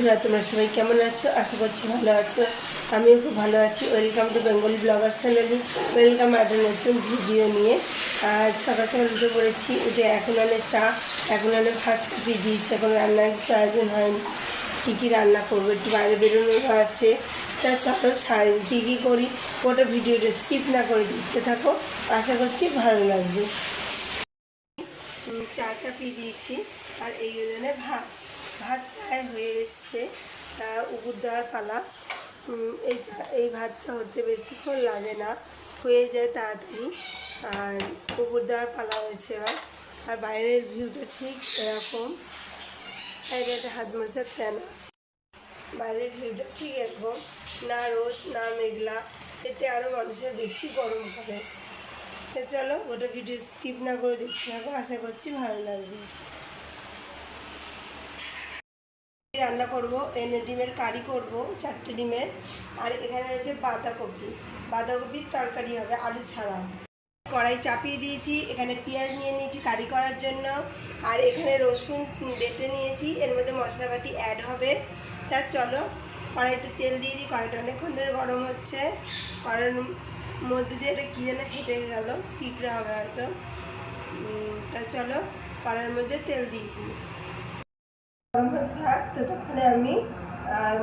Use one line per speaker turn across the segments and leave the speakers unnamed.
বন্ধুরা, তোমরা সবাই কেমন আছো? আশা করছি ভালো আছো। আমিও খুব ভালো আছি। ওয়েলকাম টু বেঙ্গলি ব্লগার চ্যানেলে ওয়েলকাম একটা নতুন ভিডিও নিয়ে। আর সকাল সকাল উঠে পড়েছি। উঠে এখন অনেক চা, এখন অনেক ভাত চাপিয়ে দিয়েছি এখন রান্নার কিছু আয়োজন হয়নি। কী কী রান্না করব? একটু বাইরে বেরোনোর আছে। তা চলো কী কী করি? ওটা ভিডিওটা স্কিপ না করে দেখতে থাকো। আশা করছি ভালো লাগবে। চা চাপিয়ে দিয়েছি। আর এই জন্য ভাত। ভাত প্রায় হয়ে এসছে। উপর দেওয়ার পালা। এই এই ভাতটা হতে বেশিক্ষণ লাগে না। হয়ে যায় তাড়াতাড়ি। আর উপর দেওয়ার পালা হয়েছে এবার। আর বাইরের ভিউটা ঠিক এরকম। এটা হাত মোছার ফ্যান বাইরের ভিউটা ঠিক এরকম। না রোদ, না মেঘলা। এতে আরও মানুষের বেশি গরম হবে। চলো ওটা ভিডিও স্কিপ না করে দেখতে থাকো। আশা করছি ভালো লাগবে। রান্না করব, এনে ডিমের কারি করব, চারটে ডিমের। আর এখানে রয়েছে বাঁধাকপি। বাঁধাকপির তরকারি হবে আলু ছাড়া। কড়াই চাপিয়ে দিয়েছি, এখানে পেঁয়াজ নিয়ে নিয়েছি কারি করার জন্য। আর এখানে রসুন বেটে নিয়েছি, এর মধ্যে মশলাপাতি অ্যাড হবে। তা চলো, কড়াইতে তেল দিয়ে দিই, কড়াইটা অনেকক্ষণ ধরে গরম হচ্ছে। কড়াইয়ের মধ্যে দিয়ে এটা কী যেন হেঁটে গেল, পিঁপড়ে হবে হয়তো। তা চলো, কড়াইয়ের মধ্যে তেল দিয়ে দিই। গরম হতে থাক, ততক্ষণে আমি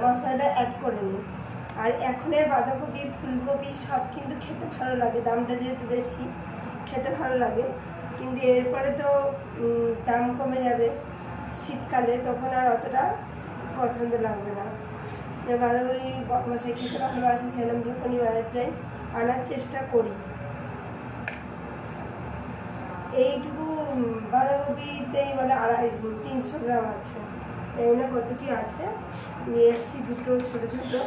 মশলাটা অ্যাড করে নিই। আর এখনের বাঁধাকপি, ফুলকপি সব কিন্তু খেতে ভালো লাগে, দামটা যেহেতু বেশি, খেতে ভালো লাগে। কিন্তু এরপরে তো দাম কমে যাবে শীতকালে, তখন আর অতটা পছন্দ লাগবে না। যে বাঁধাকপি মশাই খেতে ভালোবাসি, সেরকম যখনই বাজার যাই আনার চেষ্টা করি। এইটুকু বাঁধাকপিতেই বলে আড়াই তিনশো গ্রাম আছে। এই না কতটি আছে? নিয়ে এসেছি দুটো ছোটো ছোটো।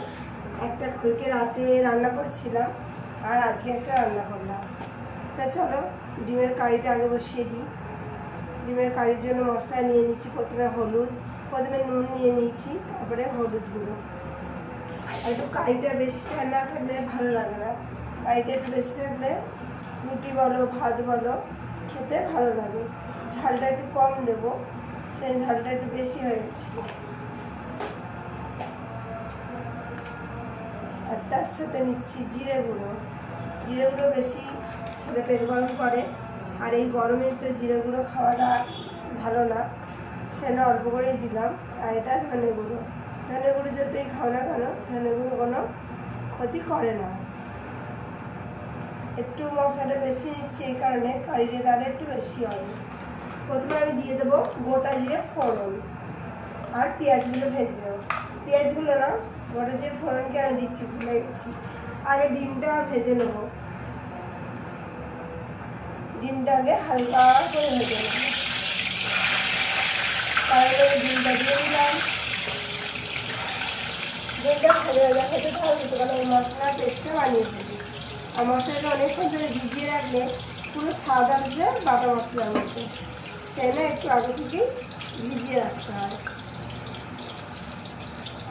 একটা কালকে রাতে রান্না করেছিলাম, আর আজকে একটা রান্না করলাম। তা চলো, ডিমের কারিটা আগে বসিয়ে দিই। ডিমের কারির জন্য মশলা নিয়ে নিচ্ছি, প্রথমে হলুদ, প্রথমে নুন নিয়ে নিয়েছি তারপরে হলুদ গুঁড়ো। আর একটু কারিটা বেশি ঠান্ডা থাকলে ভালো লাগে না। কারিটা একটু বেশি থাকলে রুটি বলো, ভাত বলো খেতে ভালো লাগে। ঝালটা একটু কম দেবো, সেই ঝালটা একটু বেশি হয়ে গেছে। আর তার সাথে নিচ্ছি জিরে গুঁড়ো। জিরে গুঁড়ো বেশি খেলে পেট গরম করে। আর এই গরমে তো জিরে গুঁড়ো খাওয়াটা ভালো না। সেটা অল্প করেই দিলাম। আর এটা ধনে গুঁড়ো। ধনে গুঁড়ো যতই খাও না কেন, ধনে গুঁড়ো কোনো ক্ষতি করে না। একটু মশলাটা বেশি নিচ্ছি এই কারণে কারিটা তাহলে একটু বেশি হবে। প্রথমে আমি দিয়ে দেবো গোটা জিরে ফোড়ন আর পেঁয়াজগুলো ভেজে দেবো পেঁয়াজগুলো না, গোটা জিরে ফোড়নকে আমি দিচ্ছি, ভুলে গেছি। আগে ডিমটা ভেজে নেব। ডিমটা আগে হালকা করে ভেজে নেব। তারপরে ডিমটা দিয়ে দিলাম। ডিমটা ভাজা খেতে থাকবে তো মশলা পেস্টটা বানিয়ে দিবি আর মশলাটা অনেকক্ষণ ধরে ভিজিয়ে রাখলে পুরো স্বাদ আসবে বাটা মশলার মধ্যে। সেটা একটু আগে থেকেই ভিজিয়ে রাখতে হয়।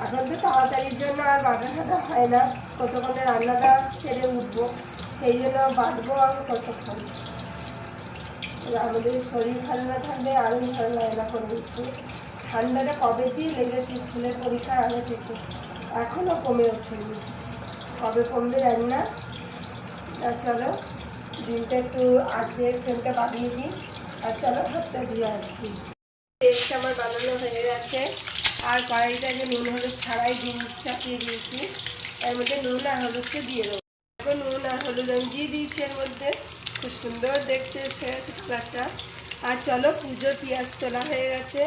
এখন তো তাড়াতাড়ির জন্য আর বাটা সাটা হয় না। কতক্ষণে রান্নাটা সেরে উঠবো, সেই জন্য বাটবো আমি কতক্ষণ। আমাদের শরীর ভালো না থাকলে আরও ভালো লাগে না করে দিচ্ছি ঠান্ডাটা কবে দিয়ে লেগেছে ছেলের পরীক্ষার আগে থেকে এখনও কমে ওঠেনি। কবে কমবে জানি না। আর চলো, ডিমটা একটু আজকে ফ্লেমটা বাড়িয়ে দিই। আর চলো, ভাতটা দিয়ে আসছি। পেস্ট আমার বানানো হয়ে গেছে। আর কড়াইটাকে নুন, হলুদ ছাড়াই ডিম চাপিয়ে দিয়েছি। এর মধ্যে নুন আর হলুদকে দিয়ে দেবো। এখন নুন আর হলুদ আমি দিয়ে দিয়েছি এর মধ্যে। খুব সুন্দর দেখতে কালারটা। আর চলো, পুজো পেঁয়াজ তোলা হয়ে গেছে।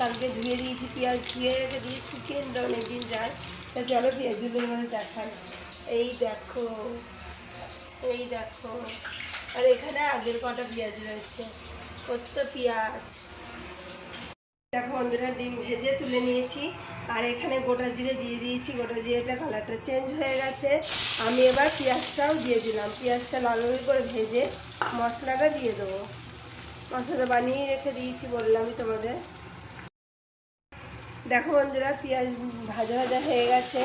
কালকে ধুয়ে দিয়েছি, পেঁয়াজ ধুয়ে রেখে দিয়ে শুকিয়ে অনেকদিন যায়। তা চলো পেঁয়াজগুলোর মধ্যে দেখাই এই দেখো এই দেখো। আর এখানে আগের কটা পেঁয়াজ রয়েছে, কত পেঁয়াজ। দেখো বন্ধুরা, ডিম ভেজে তুলে নিয়েছি। আর এখানে গোটা জিরে দিয়ে দিয়েছি, গোটা জিরেটা কালারটা চেঞ্জ হয়ে গেছে। আমি এবার পেঁয়াজটাও দিয়ে দিলাম। পেঁয়াজটা লাল করে ভেজে মশলাটা দিয়ে দেবো। মশলাটা বানিয়ে রেখে দিয়েছি বললামই তোমাদের। দেখো বন্ধুরা, পেঁয়াজ ভাজা ভাজা হয়ে গেছে।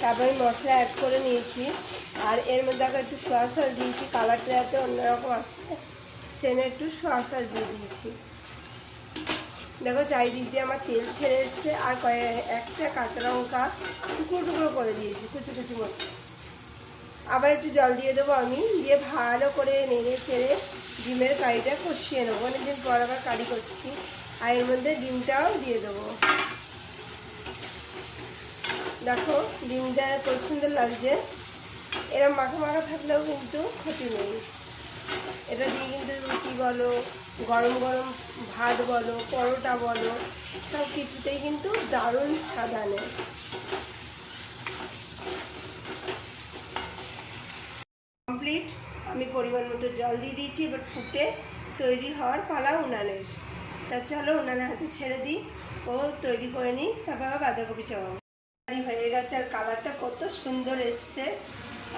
তারপরে মশলা অ্যাড করে নিয়েছি। আর এর মধ্যে আবার একটু সোয়া সস দিয়েছি কালারটা যাতে অন্যরকম আসছে সেনে একটু সোয়া সস দিয়ে দিয়েছি। দেখো চারিদিক দিয়ে আমার তেল ছেড়ে এসছে। আর কয়েক, একটা কাঁচা লঙ্কা টুকরো টুকরো করে দিয়েছি, কুচি কুচি মতো। আবার একটু জল দিয়ে দেবো আমি। দিয়ে ভালো করে নেড়ে ছেড়ে ডিমের কারিটা কষিয়ে নেব। অনেকদিন পর আবার কারি করছি। আর এর মধ্যে ডিমটাও দিয়ে দেবো। দেখো, ডিমটা খুব সুন্দর লাগছে। এরম মাখা মাখা থাকলেও কিন্তু ক্ষতি নেই। এটা দিয়ে কিন্তু রুটি বলো, গরম গরম ভাত বলো, পরোটা বলো, সব কিছুতেই কিন্তু দারুণ স্বাদ আনে। কমপ্লিট আমি পরিমাণ মতো জল দিয়ে দিয়েছি, এবার ফুটে তৈরি হওয়ার পালা উনানের। তা চলো উনানের হাতে ছেড়ে দিই, ও তৈরি করে নিই, তারপর আবার বাঁধাকপি তৈরি হয়ে গেছে আর কালারটা কত সুন্দর এসছে।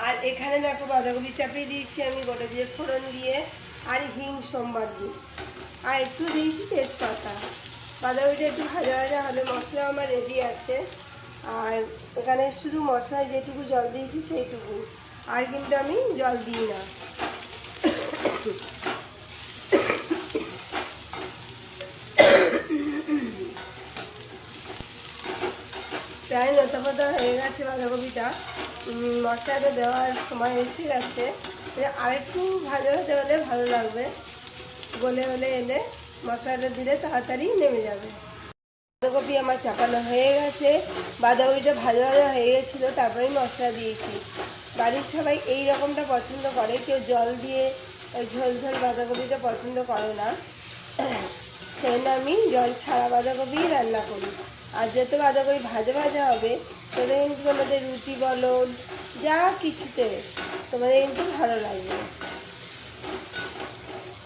আর এখানে দেখো বাঁধাকপি চাপিয়ে দিয়েছি আমি, গোটা দিয়ে ফোড়ন দিয়ে আর হিং সোমবার দিয়ে। আর একটু দিয়েছি তেজপাতা। বাঁধাকপিটা একটু ভাজা ভাজা হলে মশলা আমার রেডি আছে। আর এখানে শুধু মশলায় যেটুকু জল দিয়েছি সেইটুকু। আর কিন্তু আমি জল দিই না। প্রায় নতা পাতা হয়ে গেছে বাঁধাকপিটা। মশলাটা দেওয়ার সময় এসে গেছে। এবার আরেকটু ভাজা হতে হলে ভালো লাগবে। গলে হলে এলে মশলাটা দিলে তাড়াতাড়ি নেমে যাবে। বাঁধাকপি আমার চাপানো হয়ে গেছে। বাঁধাকপিটা ভাজা ভাজা হয়ে গেছিল, তারপরেই মশলা দিয়েছি। বাড়ির সবাই এই রকমটা পছন্দ করে। কেউ জল দিয়ে ওই ঝোল ঝোল বাঁধাকপিটা পছন্দ করে না। সেই আমি জল ছাড়া বাঁধাকপি রান্না করি। আর যত বাঁধাকপি ভাজা ভাজা হবে তত কিন্তু তোমাদের রুচি বলো যা কিছুতে তোমাদের কিন্তু ভালো লাগবে।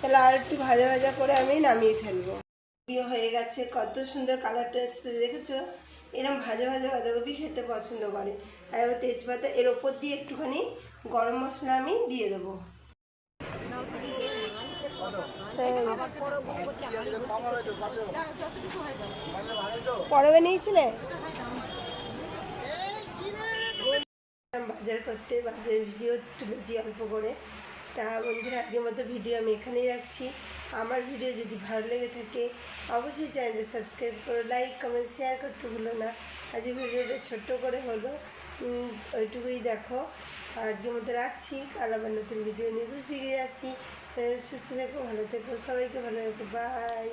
তাহলে আর একটু ভাজা ভাজা করে আমি নামিয়ে ফেলব। প্রিয় হয়ে গেছে কত সুন্দর কালারটা এসছে দেখেছ? এরকম ভাজা ভাজা বাঁধাকপি খেতে পছন্দ করে। আর এবার তেজপাতা এর ওপর দিয়ে একটুখানি গরম মশলা আমি দিয়ে দেবো। পরে বানিয়েছিলে? বাজার করতে বাজার ভিডিও তুলেছি অল্প করে। তা বন্ধুরা, আজকের মতো ভিডিও আমি এখানেই রাখছি। আমার ভিডিও যদি ভালো লেগে থাকে, অবশ্যই চ্যানেলটা সাবস্ক্রাইব করো, লাইক, কমেন্ট, শেয়ার করতে ভুলো না। আজকে ভিডিওটা ছোট্ট করে হলো। ওইটুকুই দেখো। আজকের মতো রাখছি। কাল আবার নতুন ভিডিও নিয়ে বুঝে গিয়ে আসছি। সুস্থ থেকো, ভালো থেকো, সবাইকে ভালো রেখো। বাই